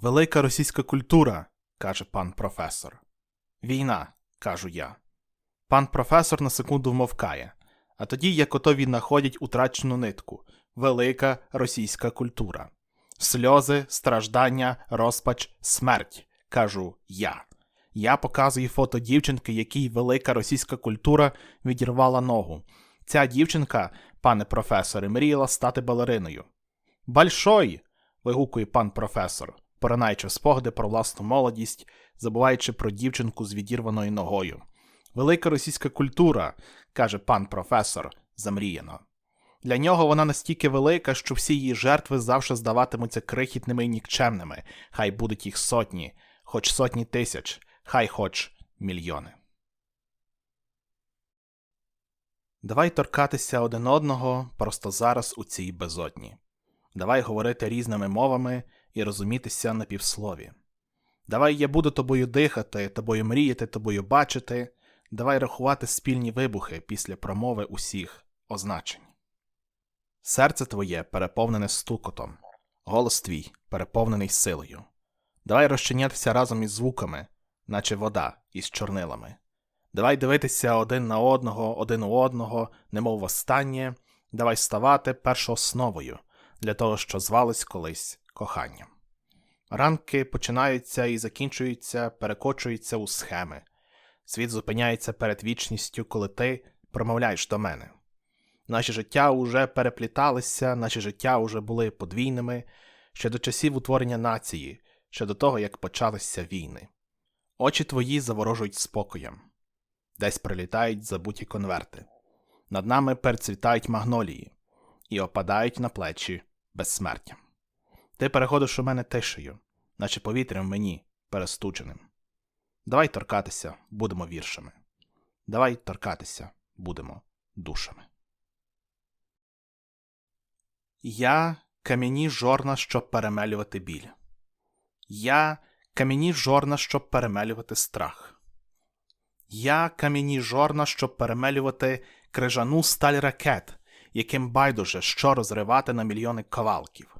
Велика російська культура, каже пан професор. Війна, кажу я. Пан професор на секунду вмовкає, а тоді, як ото він находять утрачену нитку велика російська культура. Сльози, страждання, розпач, смерть, кажу я. Я показую фото дівчинки, якій велика російська культура відірвала ногу. Ця дівчинка, пане професоре, мріяла стати балериною. Большой. вигукує пан професор, поринаючи в спогади про власну молодість, забуваючи про дівчинку з відірваною ногою. Велика російська культура, каже пан професор, замріяно. Для нього вона настільки велика, що всі її жертви завжди здаватимуться крихітними і нікчемними, хай будуть їх сотні, хоч сотні тисяч, хай хоч мільйони. Давай торкатися один одного просто зараз у цій безодні. Давай говорити різними мовами і розумітися на півслові. Давай я буду тобою дихати, тобою мріяти, тобою бачити. Давай рахувати спільні вибухи після промови усіх означень. Серце твоє переповнене стукотом, голос твій переповнений силою. Давай розчинятися разом із звуками, наче вода із чорнилами. Давай дивитися один на одного, один у одного, немов востаннє, давай ставати першоосновою для того, що звалось колись коханням. Ранки починаються і закінчуються, перекочуються у схеми. Світ зупиняється перед вічністю, коли ти промовляєш до мене. Наші життя уже перепліталися, наші життя уже були подвійними ще до часів утворення нації, ще до того, як почалися війни. Очі твої заворожують спокоєм, десь прилітають забуті конверти. Над нами перецвітають магнолії і опадають на плечі безсмертям. Ти переходиш у мене тишею, наче повітрям мені перестудженим. Давай торкатися, будемо віршами. Давай торкатися, будемо душами. Я кам'яні жорна, щоб перемелювати біль. Я кам'яні жорна, щоб перемелювати страх. Я кам'яні жорна, щоб перемелювати крижану сталь ракет, яким байдуже що розривати на мільйони кавалків.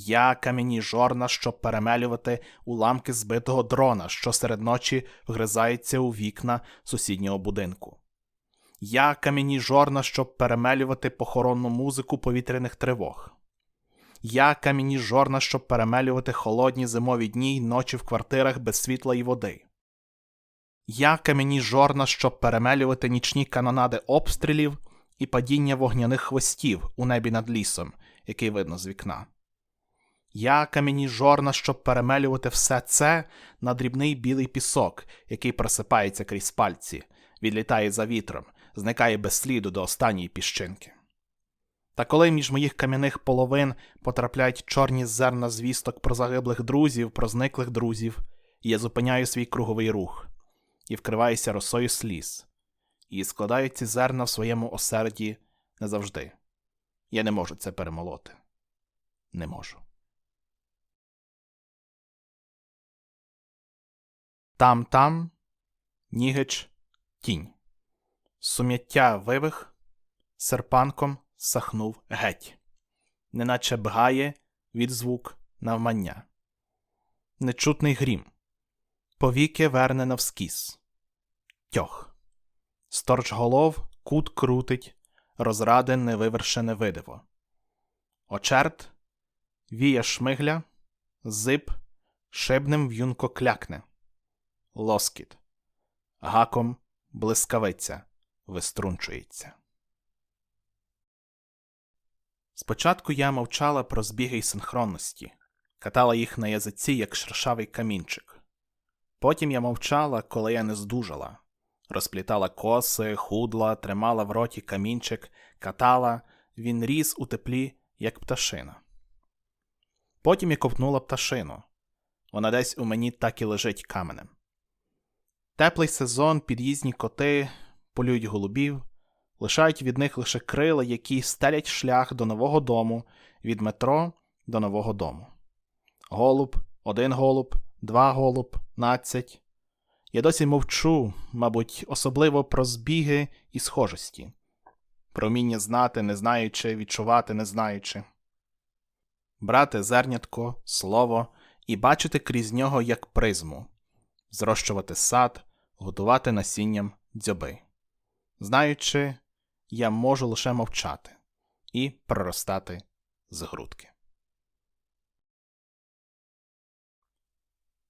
Я кам'яні жорна, щоб перемелювати уламки збитого дрона, що серед ночі вгризається у вікна сусіднього будинку. Я кам'яні жорна, щоб перемелювати похоронну музику повітряних тривог. Я кам'яні жорна, щоб перемелювати холодні зимові дні й ночі в квартирах без світла і води. Я кам'яні жорна, щоб перемелювати нічні канонади обстрілів і падіння вогняних хвостів у небі над лісом, який видно з вікна. Я кам'яні жорна, щоб перемелювати все це на дрібний білий пісок, який просипається крізь пальці, відлітає за вітром, зникає без сліду до останньої піщинки. Та коли між моїх кам'яних половин потрапляють чорні зерна звісток про загиблих друзів, про зниклих друзів, я зупиняю свій круговий рух і вкриваюся росою сліз, і складаю ці зерна в своєму осерді назавжди. Я не можу це перемолоти. Не можу. Там там Нігич тінь. Сум'яття вивих, серпанком сахнув геть, неначе бгає від звук навмання. Нечутний грім, повіки верне навскіз. Тьох. Сторч голов кут крутить, розради невивершене видиво. Очерт віє шмигля, зип шибним в'юнко клякне. Лоскіт. Гаком блискавиця виструнчується. Спочатку я мовчала про збіги й синхронності, катала їх на язиці, як шершавий камінчик. Потім я мовчала, коли я не здужала, розплітала коси, худла, тримала в роті камінчик, катала, він ріс у теплі, як пташина. Потім я ковтнула пташину. Вона десь у мені так і лежить каменем. Теплий сезон, під'їзні коти полюють голубів, лишають від них лише крила, які стелять шлях до нового дому, від метро до нового дому. Голуб, один голуб, два голуб, надцять. Я досі мовчу, мабуть, особливо про збіги і схожості, про вміння знати, не знаючи, відчувати, не знаючи. Брати зернятко, слово і бачити крізь нього як призму, зрощувати сад, готувати насінням дзьоби. Знаючи, я можу лише мовчати і проростати з грудки.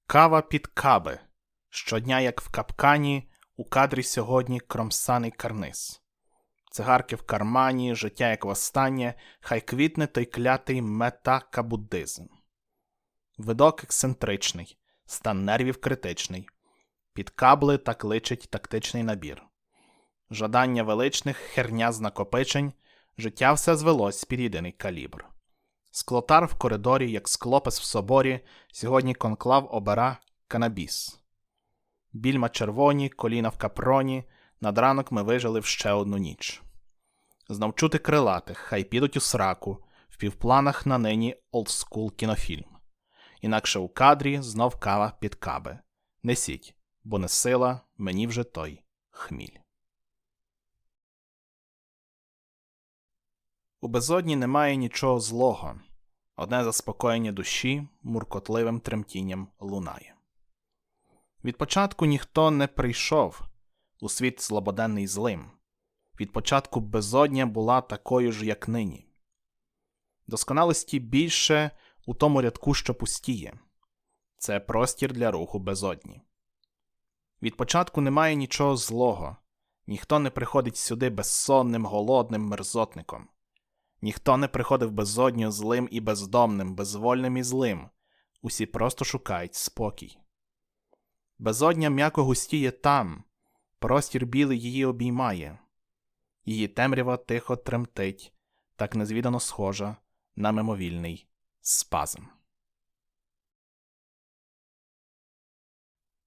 Кава під каби. Щодня, як в капкані, у кадрі сьогодні кромсаний карниз. Цигарки в кармані, життя як востаннє, хай квітне той клятий метакабудизм. Видок ексцентричний, стан нервів критичний. Під кабли так личить тактичний набір. Жадання величних, херня з накопичень, життя все звелось під єдиний калібр. Склотар в коридорі, як склопес в соборі, сьогодні конклав обера канабіс. Більма червоні, коліна в капроні, над ранок ми вижили в ще одну ніч. Знов чути крилатих, хай підуть у сраку, в півпланах на нині олдскул кінофільм. Інакше у кадрі знов кава під каби. Несіть, бо не сила, мені вже той хміль. У безодні немає нічого злого, одне заспокоєння душі муркотливим тремтінням лунає. Від початку ніхто не прийшов у світ злободенний злим, від початку безодня була такою ж, як нині. Досконалості більше у тому рядку, що пустіє це простір для руху безодні. Від початку немає нічого злого, ніхто не приходить сюди безсонним, голодним мерзотником. Ніхто не приходив безодню злим і бездомним, безвольним і злим. Усі просто шукають спокій. Безодня м'яко густіє там, простір білий її обіймає, її темрява тихо тремтить, так незвідано схожа на мимовільний спазм.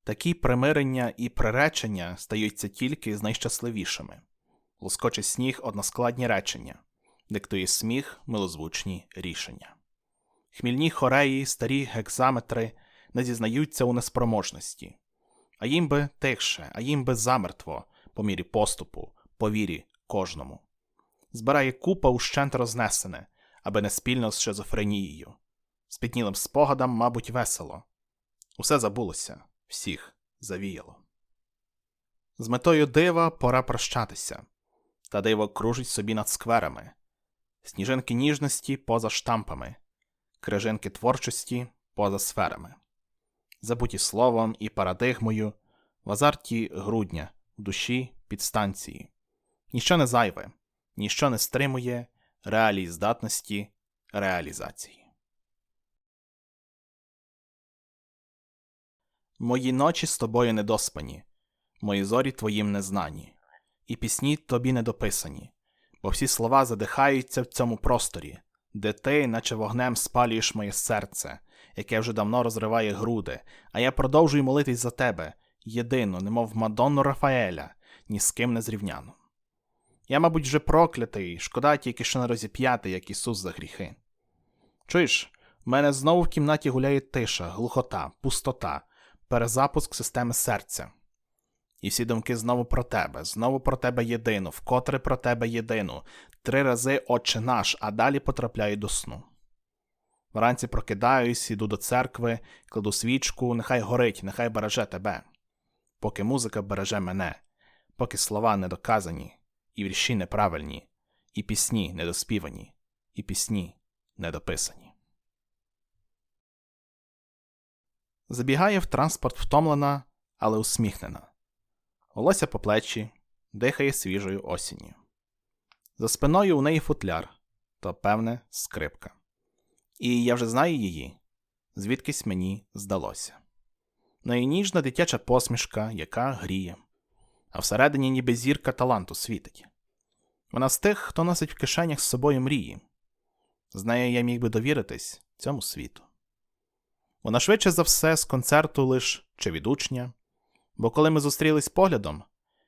Такі примирення і приречення стаються тільки з найщасливішими. Лоскоче сніг односкладні речення диктує сміх, милозвучні рішення. Хмільні хореї, старі гекзаметри не зізнаються у неспроможності, а їм би тихше, а їм би замертво, по мірі поступу, по вірі кожному. Збирає купа ущент рознесене, аби не спільно з шизофренією. Спітнілим спогадам, мабуть, весело. Усе забулося, всіх завіяло. З метою дива пора прощатися, та диво кружить собі над скверами, сніжинки ніжності поза штампами, крижинки творчості поза сферами, забуті словом і парадигмою, в азарті грудня, в душі підстанції. Ніщо не зайве, ніщо не стримує реалій здатності реалізації. Мої ночі з тобою недоспані, мої зорі твоїм незнані, і пісні тобі недописані бо всі слова задихаються в цьому просторі, де ти, наче вогнем, спалюєш моє серце, яке вже давно розриває груди, а я продовжую молитись за тебе, єдину, немов Мадонну Рафаеля, ні з ким не зрівняну. Я, мабуть, вже проклятий, шкода тільки що не розіп'яти, як Ісус за гріхи. Чуєш, в мене знову в кімнаті гуляє тиша, глухота, пустота, перезапуск системи серця. І всі думки знову про тебе, знову про тебе єдину, вкотре про тебе єдину, три рази Отче наш, а далі потрапляю до сну. Вранці прокидаюсь, іду до церкви, кладу свічку, нехай горить, нехай береже тебе. Поки музика береже мене, поки слова недоказані, і вірші неправильні, і пісні недоспівані, і пісні недописані. Забігає в транспорт втомлена, але усміхнена волосся по плечі, дихає свіжою осінню. За спиною у неї футляр, то, певне, скрипка. І я вже знаю її, звідкись мені здалося. неї ніжна дитяча посмішка, яка гріє, а всередині ніби зірка таланту світить. Вона з тих, хто носить в кишенях з собою мрії. З нею я міг би довіритись цьому світу. Вона швидше за все з концерту лиш чи від учня, бо коли ми зустрілись поглядом,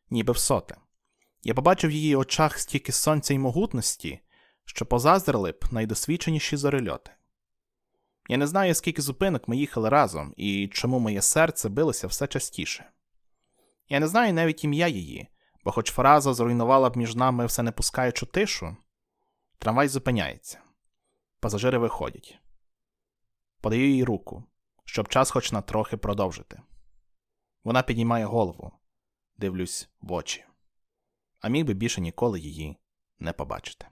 ніби в соте, я побачив в її очах стільки сонця й могутності, що позаздрили б найдосвідченіші зорельоти. Я не знаю, скільки зупинок ми їхали разом і чому моє серце билося все частіше. Я не знаю навіть ім'я її, бо хоч фраза зруйнувала б між нами все не пускаючу тишу, трамвай зупиняється. Пасажири виходять. Подаю їй руку. щоб час хоч на трохи продовжити. Вона піднімає голову, дивлюсь в очі, а міг би більше ніколи її не побачити.